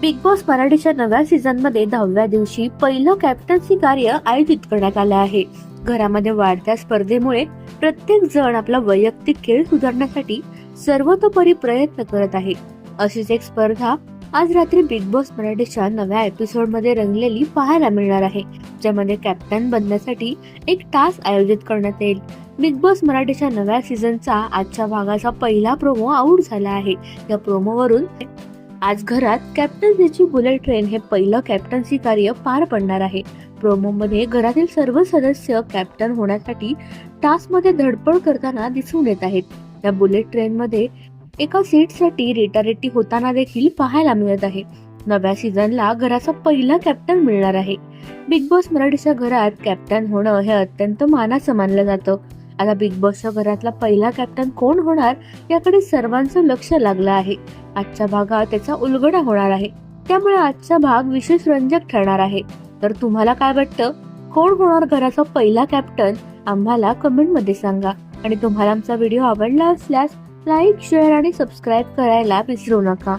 Big boss मराठीच्या नव्या सीझनमध्ये दहाव्या दिवशी पहिलं कॅप्टन्सी कार्य आयोजित करण्यात आलं आहे. घरामध्ये वाढत्या स्पर्धेमुळे प्रत्येक जण आपला वैयक्तिक खेळ सुधारण्यासाठी सर्वतोपरी प्रयत्न करत आहे. अशीच एक स्पर्धा आज रात्री बिग बॉस मराठीच्या नव्या एपिसोडमध्ये रंगलेली पाहायला मिळणार आहे ज्यामध्ये कॅप्टन बनण्यासाठी एक टास्क आयोजित करण्यात येईल. बिग बॉस मराठीच्या नव्या सीझनचा आजच्या भागाचा पहिला प्रोमो आऊट झाला आहे. या प्रोमोवरून आज घरात कॅप्टन्सीची बुलेट ट्रेन हे पहिलं कॅप्टन्सी कार्य पार पडणार आहे. प्रोमो मध्ये घरातील सर्व सदस्य कॅप्टन होण्यासाठी टास्कमध्ये धडपड करताना दिसून येत आहेत. त्या बुलेट ट्रेन मध्ये एका सीटसाठी रेटारेटी होताना देखील पाहायला मिळत आहे. नव्या सीझनला घराचा पहिला कॅप्टन मिळणार आहे. बिग बॉस मराठीच्या घरात कॅप्टन होणं हे अत्यंत मानाचं मानलं जातं. आता बिग बॉसच्या घरातला पहिला कॅप्टन कोण होणार याकडे सर्वांचं लक्ष लागलं आहे. आजच्या भागात त्याचा उलगडा होणार आहे. त्यामुळे आजचा भाग विशेष रंजक ठरणार आहे. तर तुम्हाला काय वाटतं? कोण होणार घराचा पहिला कॅप्टन आम्हाला कमेंटमध्ये सांगा. आणि तुम्हाला आमचा व्हिडिओ आवडला असल्यास लाईक शेअर आणि सबस्क्राईब करायला विसरू नका.